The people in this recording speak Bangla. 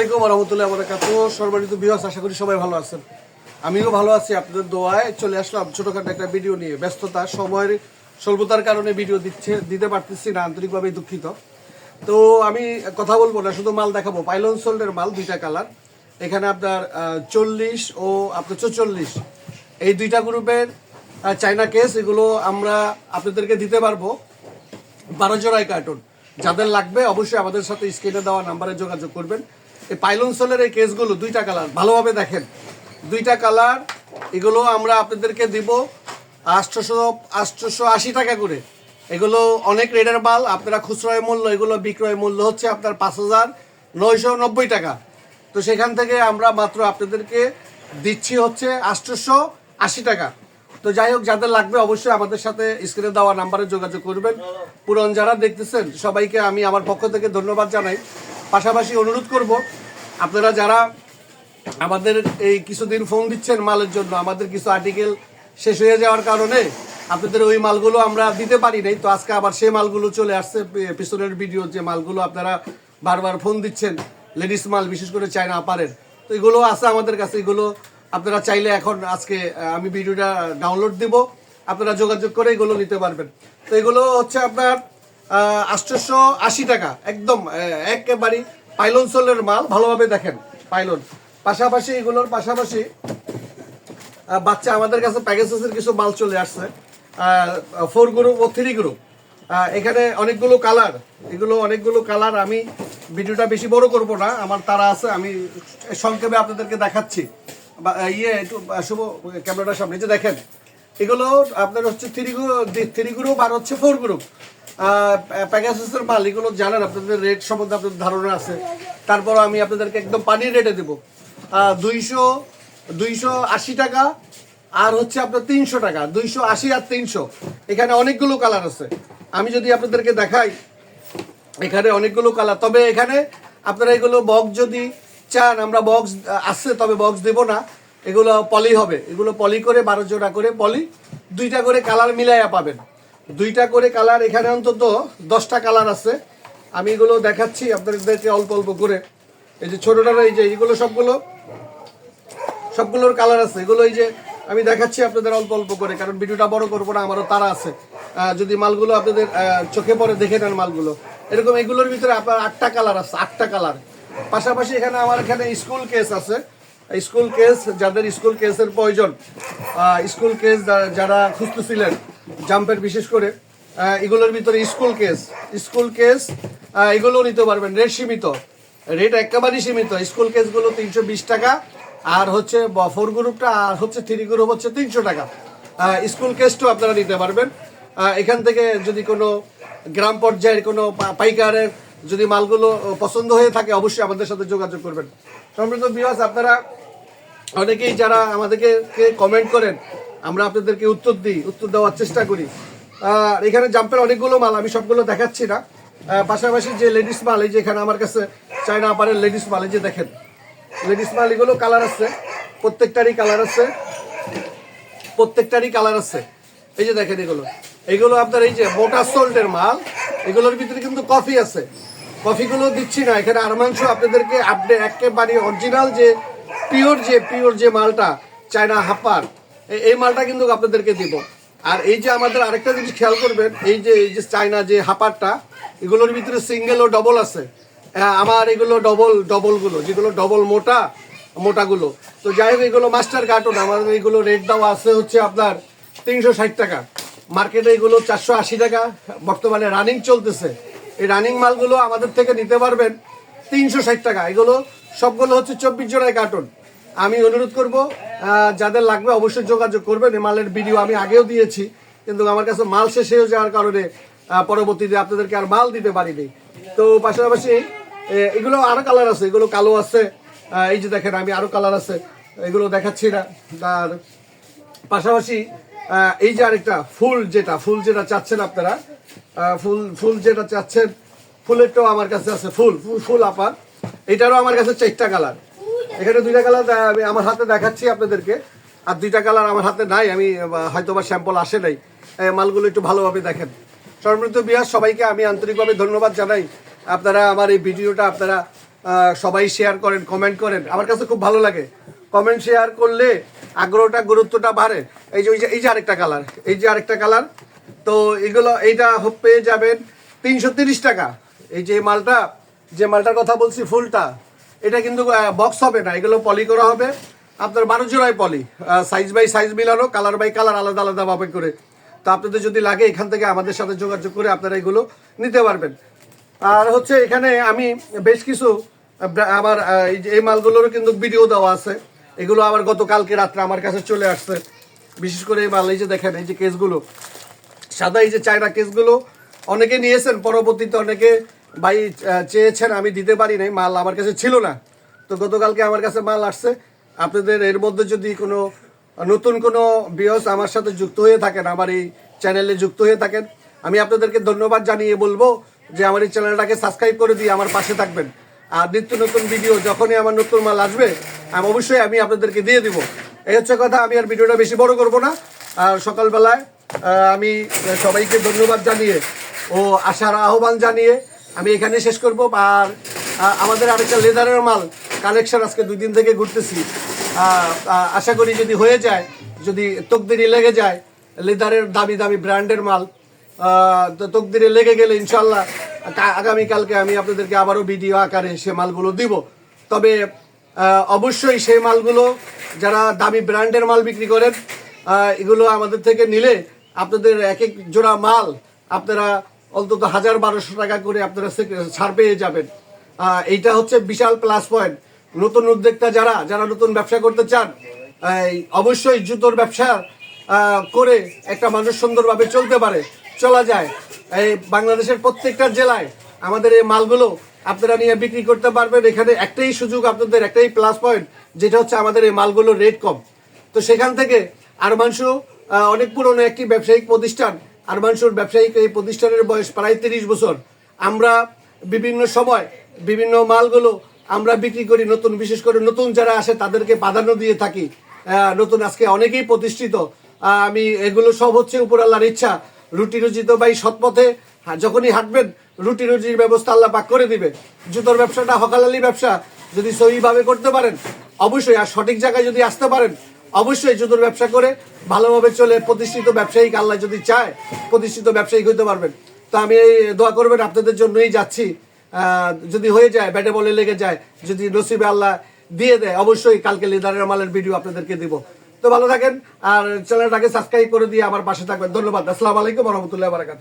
আসসালামু আলাইকুম রহমতুল্লাহ বরকাত। সর্বাধিত বিহাস আশা করি সবাই ভালো আছেন। আমিও ভালো আছি, আপনাদের দোয়ায় চলে আসলাম ছোটখাটো একটা ভিডিও নিয়ে। ব্যস্ততা, সময়ের স্বল্পতার কারণে ভিডিও দিচ্ছে, দিতে পারতেছি না আন্তরিকভাবে দুঃখিত। তো আমি কথা বলব না, শুধু মাল দেখাবো। পাইলন সোল্ডের মাল, দুইটা কালার এখানে আপনার চল্লিশ ও আপনার চৌচল্লিশ। এই দুইটা গ্রুপের চায়না কেস এগুলো আমরা আপনাদেরকে দিতে পারব। বারো জোড়ায় কার্টুন যাদের লাগবে, অবশ্যই আমাদের সাথে স্ক্রিনে দেওয়া নাম্বারে যোগাযোগ করবেন। এই পাইলন সোলের এই কেসগুলো দুইটা কালার ভালোভাবে দেখেন। দুইটা কালার এগুলো আমরা আপনাদেরকে দিব আটশোশো আটশোশো আশি টাকা করে। এগুলো অনেক রেডের মাল, আপনারা খুচরো মূল্য, এগুলো বিক্রয় মূল্য হচ্ছে আপনার পাঁচ হাজার নয়শো নব্বই টাকা। তো সেখান থেকে আমরা মাত্র আপনাদেরকে দিচ্ছি হচ্ছে আটশোশো আশি টাকা। তো যাই হোক, যাদের লাগবে অবশ্যই আমাদের সাথে স্ক্রিনে দেওয়া নাম্বারে যোগাযোগ করবেন। পুরন যারা দেখতেছেন, সবাইকে আমি আমার পক্ষ থেকে ধন্যবাদ জানাই। পাশাপাশি অনুরোধ করব, আপনারা যারা আমাদের এই কিছুদিন ফোন দিচ্ছেন মালের জন্য, আমাদের কিছু আর্টিকেল শেষ হয়ে যাওয়ার কারণে আপনাদের ওই মালগুলো আমরা দিতে পারি নাই। তো আজকে আবার সেই মালগুলো চলে আসছে পিছনের ভিডিও যে মালগুলো আপনারা বারবার ফোন দিচ্ছেন লেডিস মাল, বিশেষ করে চায়না আপারের তো এগুলো আছে আমাদের কাছে, এগুলো আপনারা চাইলে এখন আজকে আমি ভিডিওটা ডাউনলোড দিব, আপনারা যোগাযোগ করে এগুলো নিতে পারবেন। তো এগুলো হচ্ছে আপনার আটশোশো আশি টাকা, একদম একেবারে পাইলন সোলের মাল, ভালোভাবে দেখেন পাইলন পাশাপাশি এগুলোর পাশাপাশি বাচ্চা আমাদের কাছে প্যাকেজেসের কিছু মাল চলে আসছে। ফোর গ্রুপ ও থ্রি গ্রুপ এখানে অনেকগুলো কালার এগুলো অনেকগুলো কালার আমি ভিডিওটা বেশি বড় করব না, আমার তারা আছে, আমি সংক্ষেপে আপনাদেরকে দেখাচ্ছি। ইয়ে একটু শুভ, ক্যামেরাটার সামনে যে দেখেন এগুলো আপনার হচ্ছে থ্রি থ্রি গ্রুপ আর হচ্ছে ফোর গ্রুপ প্যাকেজেসের মাল, এগুলো জানেন, আপনাদের রেট সম্বন্ধে আপনাদের ধারণা আছে। তারপর আমি আপনাদেরকে একদম পানির রেটে দেবো। দুইশো দুইশো আশি টাকা আর হচ্ছে আপনার তিনশো টাকা, দুইশো আশি আর তিনশো। এখানে অনেকগুলো কালার আছে। আমি যদি আপনাদেরকে দেখাই, এখানে অনেকগুলো কালার তবে এখানে আপনারা এগুলো বক্স যদি চান, আমরা বক্স আসছে তবে বক্স দেব না। এগুলো পলি হবে। এগুলো পলি করে বারো জোড়া করে পলি, দুইটা করে কালার মিলাইয়া পাবেন। দুইটা করে কালার এখানে অন্তত দশটা কালার আছে। আমি এগুলো দেখাচ্ছি আপনাদেরকে অল্প অল্প করে। এই যে ছোটোটা এই যে, এগুলো সবগুলো, সবগুলোর কালার আছে। এগুলো এই যে আমি দেখাচ্ছি আপনাদের অল্প অল্প করে, কারণ ভিডিওটা বড় করব না, আমারও তারা আছে। যদি মালগুলো আপনাদের চোখে পড়ে, দেখে নেন মালগুলো। এরকম এগুলোর ভিতরে আপনার আটটা কালার আছে, আটটা কালার। পাশাপাশি এখানে আমার এখানে স্কুল কেস আছে। স্কুল কেস যাদের স্কুল কেসের প্রয়োজন স্কুল কেস যারা খুঁজতেছিলেন জাম্পের বিশেষ করে এগুলোর ভিতরে স্কুল কেস স্কুল কেস আহ, এগুলো নিতে পারবেন রেট সীমিত রেট একেবারেই সীমিত স্কুল কেসগুলো তিনশো বিশ টাকা আর হচ্ছে ফোর গ্রুপটা আর হচ্ছে থ্রি গ্রুপ হচ্ছে তিনশো টাকা। স্কুল কেসটাও আপনারা নিতে পারবেন। এখান থেকে যদি কোনো গ্রাম পর্যায়ের কোনো পাইকারের যদি মালগুলো পছন্দ হয়ে থাকে অবশ্যই আমাদের সাথে যোগাযোগ করবেন। সম্প্রত বিভাস আপনারা অনেকেই যারা আমাদেরকে কমেন্ট করেন, আমরা আপনাদেরকে উত্তর দিই, উত্তর দেওয়ার চেষ্টা করি। আর এখানে জাম্পের অনেকগুলো মাল, আমি সবগুলো দেখাচ্ছি না। পাশাপাশি যে লেডিস মাল, এই যে এখানে আমার কাছে চায়না আপারের লেডিস মাল, এই যে দেখেন। লেডিস মাল, এগুলো কালার আছে, প্রত্যেকটারই কালার আছে, প্রত্যেকটারই কালার আছে। এই যে দেখেন এগুলো। এগুলো আপনার এই যে মোটা সোল্টের মাল, এগুলোর ভিতরে কিন্তু কফি আছে। কফিগুলো দিচ্ছি না, এখানে আরমাংশ আপনাদেরকে আপনি একেবারে অরিজিনাল যে পিওর যে পিওর যে মালটা, চায়না হাপার এই মালটা কিন্তু আপনাদেরকে দিব। আর এই যে আমাদের আরেকটা জিনিস খেয়াল করবেন, এই যে এই যে চায়না যে হাপারটা, এগুলোর ভিতরে সিঙ্গেল ও ডবল আছে। আমার এগুলো ডবল ডবলগুলো যেগুলো ডবল মোটা, মোটাগুলো। তো যাই হোক, এগুলো মাস্টার কার্টুন আমাদের এগুলো রেট দেওয়া আছে হচ্ছে আপনার তিনশো ষাট টাকা। মার্কেটে এগুলো চারশো আশি টাকা, বর্তমানে রানিং চলতেছে। এই রানিং মালগুলো আমাদের থেকে নিতে পারবেন তিনশো ষাট টাকা। এগুলো সবগুলো হচ্ছে চব্বিশ জোড়ায় কার্টুন আমি অনুরোধ করব যাদের লাগবে অবশ্যই যোগাযোগ করবেন। মালের ভিডিও আমি আগেও দিয়েছি, কিন্তু আমার কাছে মাল শেষ হয়ে যাওয়ার কারণে পরবর্তীতে আপনাদেরকে আর মাল দিতে পারিনি। তো পাশাপাশি এগুলো আরও কালার আছে, এগুলো কালো আছে। এই যে দেখেন, আমি আরও কালার আছে, এগুলো দেখাচ্ছি না। আর পাশাপাশি এই যে আরেকটা ফুল যেটা ফুল যেটা চাচ্ছেন আপনারা ফুল ফুল যেটা চাচ্ছেন, ফুলেরটাও আমার কাছে আছে, ফুল- ফুল আপার এটারও আমার কাছে চারটা কালার এখানে দুইটা কালার আমি আমার হাতে দেখাচ্ছি আপনাদেরকে। আর দুইটা কালার আমার হাতে নাই, আমি হয়তো বা স্যাম্পল আসে নাই। মালগুলো একটু ভালোভাবে দেখেন। সর্বমৃত বিহার, সবাইকে আমি আন্তরিকভাবে ধন্যবাদ জানাই। আপনারা আমার এই ভিডিওটা আপনারা সবাই শেয়ার করেন কমেন্ট করেন। আমার কাছে খুব ভালো লাগে। কমেন্ট শেয়ার করলে আগ্রহটা, গুরুত্বটা বাড়ে। এই যে এই যে আরেকটা কালার এই যে আরেকটা কালার তো এগুলো, এইটা পেয়ে যাবেন তিনশো টাকা। এই যে মালটা, যে মালটার কথা বলছি, ফুলটা। এটা কিন্তু বক্স হবে না, এগুলো পলি করা হবে। আপনার বারো জোড়ায় পলি সাইজ বাই সাইজ মিলানো কালার বাই কালার আলাদা আলাদা ভাবে করে। তো আপনাদের যদি লাগে এখান থেকে আমাদের সাথে যোগাযোগ করে আপনারা এগুলো নিতে পারবেন। আর হচ্ছে এখানে আমি বেশ কিছু আমার এই মালগুলোরও কিন্তু ভিডিও দেওয়া আছে। এগুলো আবার গতকালকে রাত্রে আমার কাছে চলে আসছে। বিশেষ করে এই মাল, এই যে দেখেন, এই যে কেসগুলো সাদা এই যে চায়না কেসগুলো অনেকে নিয়েছেন, পরবর্তীতে অনেকে ভাই চেয়েছেন আমি দিতে পারি নাই, মাল আমার কাছে ছিল না। তো গতকালকে আমার কাছে মাল আসছে। আপনাদের এর মধ্যে যদি কোনো, নতুন কোনো বিয়স আমার সাথে যুক্ত হয়ে থাকেন, আমার এই চ্যানেলে যুক্ত হয়ে থাকেন, আমি আপনাদেরকে ধন্যবাদ জানিয়ে বলব যে আমার এই চ্যানেলটাকে সাবস্ক্রাইব করে দিয়ে আমার পাশে থাকবেন। আর নিত্য নতুন ভিডিও যখনই আমার নতুন মাল আসবে, আমি অবশ্যই আমি আপনাদেরকে দিয়ে দিব। এই হচ্ছে কথা, আমি আর ভিডিওটা বেশি বড় করব না। আর সকালবেলায় আমি সবাইকে ধন্যবাদ জানিয়ে ও আশার আহ্বান জানিয়ে আমি এখানে শেষ করব। আর আমাদের আরেকটা লেদারের মাল, কালেকশন আজকে দুই দিন থেকে ঘুরতেছি। আশা করি যদি হয়ে যায়, যদি তকদিরি লেগে যায়, লেদারের দামি দামি ব্র্যান্ডের মাল তো তকদিরে লেগে গেলে ইনশাল্লাহ আগামীকালকে আমি আপনাদেরকে আবারও ভিডিও আকারে সে মালগুলো দিব। তবে অবশ্যই সেই মালগুলো, যারা দামি ব্র্যান্ডের মাল বিক্রি করেন এগুলো আমাদের থেকে নিলে আপনাদের এক এক জোড়া মাল আপনারা অন্তত হাজার বারোশো টাকা করে আপনারা ছাড় পেয়ে যাবেন। এইটা হচ্ছে বিশাল প্লাস পয়েন্ট নতুন উদ্যোক্তা যারা যারা নতুন ব্যবসা করতে চান অবশ্যই জুতোর ব্যবসা করে একটা মানুষ সুন্দরভাবে চলতে পারে। চলা যায়। এই বাংলাদেশের প্রত্যেকটা জেলায় আমাদের এই মালগুলো আপনারা নিয়ে বিক্রি করতে পারবেন। এখানে একটাই সুযোগ আপনাদের একটাই প্লাস পয়েন্ট যেটা হচ্ছে আমাদের এই মালগুলোর রেট কম। তো সেখান থেকে আরমাংশু আহ, অনেক পুরনো একটি ব্যবসায়িক প্রতিষ্ঠান আরমাংশুর ব্যবসায়িক এই প্রতিষ্ঠানের বয়স প্রায় তিরিশ বছর। আমরা বিভিন্ন সময় বিভিন্ন মালগুলো আমরা বিক্রি করি, নতুন, বিশেষ করে নতুন যারা আসে তাদেরকে প্রাধান্য দিয়ে থাকি। নতুন আজকে অনেকেই প্রতিষ্ঠিত। আমি এগুলো সব হচ্ছে উপর আল্লাহর ইচ্ছা। রুটি রুজি তো ভাই সৎপথে যখনই হাঁটবেন, রুটি রুজির ব্যবস্থা আল্লাহ পাক করে দিবে জুতোর ব্যবসাটা হকালালি ব্যবসা। যদি সহিভাবে করতে পারেন, অবশ্যই আর সঠিক জায়গায় যদি আসতে পারেন অবশ্যই জুতোর ব্যবসা করে ভালোভাবে চলে, প্রতিষ্ঠিত ব্যবসায়িক আল্লাহ যদি চায়, প্রতিষ্ঠিত ব্যবসায়িক হইতে পারবেন। তো আমি দোয়া করবেন, আপনাদের জন্যই যাচ্ছি। যদি হয়ে যায়, ব্যাটে বলে লেগে যায়, যদি নসিবে আল্লাহ দিয়ে দেয়, অবশ্যই কালকে লিদারের মালের ভিডিও আপনাদেরকে দিব। তো ভালো থাকেন, আর চ্যানেলটাকে সাবস্ক্রাইব করে দিয়ে আমার পাশে থাকবেন। ধন্যবাদ, আসসালামু আলাইকুম রহমতুল্লাহ বারাকাত